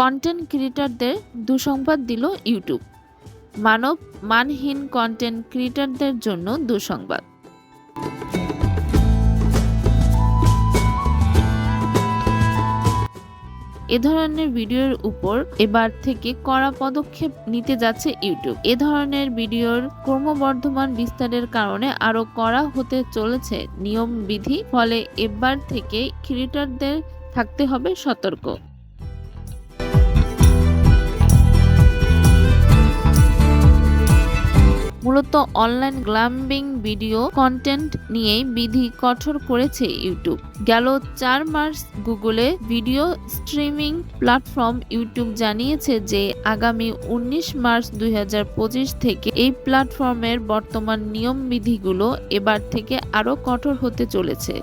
Content ক্রিয়েটরদের দুঃসংবাদ দিল YouTube. মানব মানহীন কন্টেন্ট ক্রিয়েটরদের জন্য দুঃসংবাদ। এ ধরনের ভিডিওর উপর এবার থেকে কড়া পদক্ষেপ নিতে যাচ্ছে ইউটিউব। এ ধরনের ভিডিওর ক্রমবর্ধমান বিস্তারের কারণে আরও কড়া হতে চলেছে নিয়ম বিধি, ফলে এবার থেকে ক্রিয়েটরদের থাকতে হবে সতর্ক। মূলত অনলাইন গ্ল্যাম্বিং ভিডিও কন্টেন্ট নিয়েই বিধি কঠোর করেছে ইউটিউব। গেল চার মার্চ গুগলে ভিডিও স্ট্রিমিং প্ল্যাটফর্ম ইউটিউব জানিয়েছে যে, আগামী উনিশ মার্চ দুই হাজার পঁচিশ থেকে এই প্ল্যাটফর্মের বর্তমান নিয়ম বিধিগুলো এবার থেকে আরও কঠোর হতে চলেছে।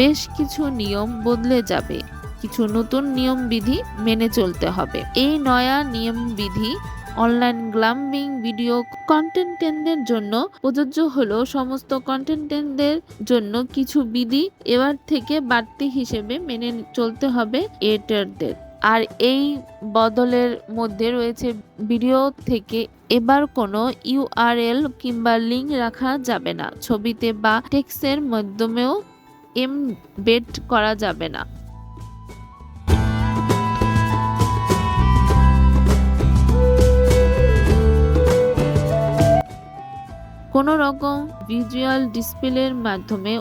বেশ কিছু নিয়ম বদলে যাবে। কিছু নতুন নিয়ম বিধি মেনে চলতে হবে। এই নয়া নিয়ম বিধি অনলাইন গ্লাম্বিং ভিডিও কন্টেন্টেন্টদের জন্য প্রযোজ্য হলো সমস্ত কন্টেন্টেন্টদের জন্য কিছু বিধি এবার থেকে বাড়তি হিসেবে মেনে চলতে হবে এটারদের। আর এই বদলের মধ্যে রয়েছে ভিডিও থেকে এবার কোনো ইউআরএল কিংবা লিঙ্ক রাখা যাবে না। ছবিতে বা টেক্সের মাধ্যমেও এম বেড করা যাবে না। কোনো রকম ভিজুয়াল ডিসপ্লের মাধ্যমে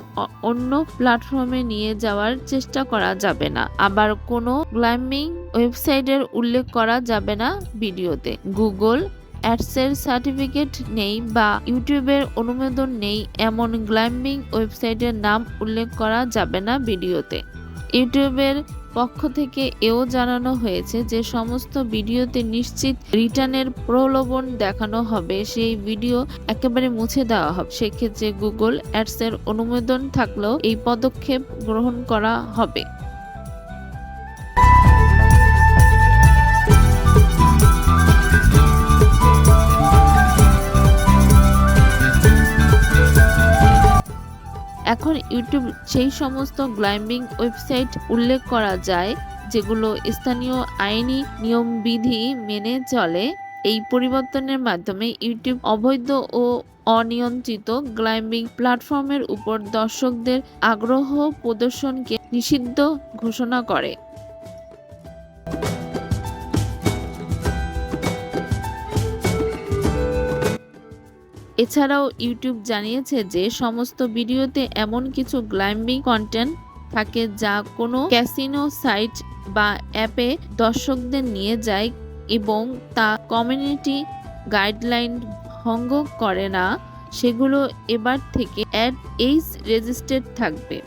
অন্য প্ল্যাটফর্মে নিয়ে যাওয়ার চেষ্টা করা যাবে না। আবার কোনো গ্ল্যামিং ওয়েবসাইটের উল্লেখ করা যাবে না ভিডিওতে। গুগল অ্যাডসের সার্টিফিকেট নেই বা ইউটিউবের অনুমোদন নেই, এমন গ্ল্যাম্বিং ওয়েবসাইটের নাম উল্লেখ করা যাবে না ভিডিওতে। ইউটিউবের পক্ষ থেকে এও জানানো হয়েছে যে সমস্ত ভিডিওতে নিশ্চিত রিটার্নের প্রলোভন দেখানো হবে, সেই ভিডিও একেবারে মুছে দেওয়া হবে। সেক্ষেত্রে গুগল অ্যাডসের অনুমোদন থাকলেও এই পদক্ষেপ গ্রহণ করা হবে। এখন ইউটিউব সেই সমস্ত গ্লাইম্বিং ওয়েবসাইট উল্লেখ করা যায় যেগুলো স্থানীয় আইনি নিয়মবিধি মেনে চলে। এই পরিবর্তনের মাধ্যমে ইউটিউব অবৈধ ও অনিয়ন্ত্রিত গ্লাইম্বিং প্ল্যাটফর্মের উপর দর্শকদের আগ্রহ প্রদর্শনকে নিষিদ্ধ ঘোষণা করে। এছাড়াও ইউটিউব জানিয়েছে যে সমস্ত ভিডিওতে এমন কিছু গ্লাইম্বিং কন্টেন্ট থাকে যা কোনো ক্যাসিনো সাইট বা অ্যাপে দর্শকদের নিয়ে যায় এবং তা কমিউনিটি গাইডলাইন ভঙ্গ করে না। সেগুলো এবার থেকে অ্যাড এইস রেজিস্টার্ড থাকবে।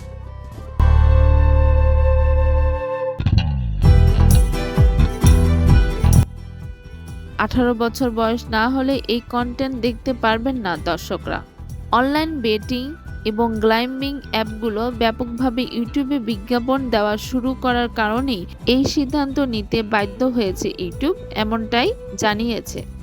আঠারো বছর বয়স না হলে এই কন্টেন্ট দেখতে পারবেন না দর্শকরা। অনলাইন বেটিং এবং গ্লাইম্বিং অ্যাপগুলো ব্যাপকভাবে ইউটিউবে বিজ্ঞাপন দেওয়া শুরু করার কারণেই এই সিদ্ধান্ত নিতে বাধ্য হয়েছে ইউটিউব, এমনটাই জানিয়েছে।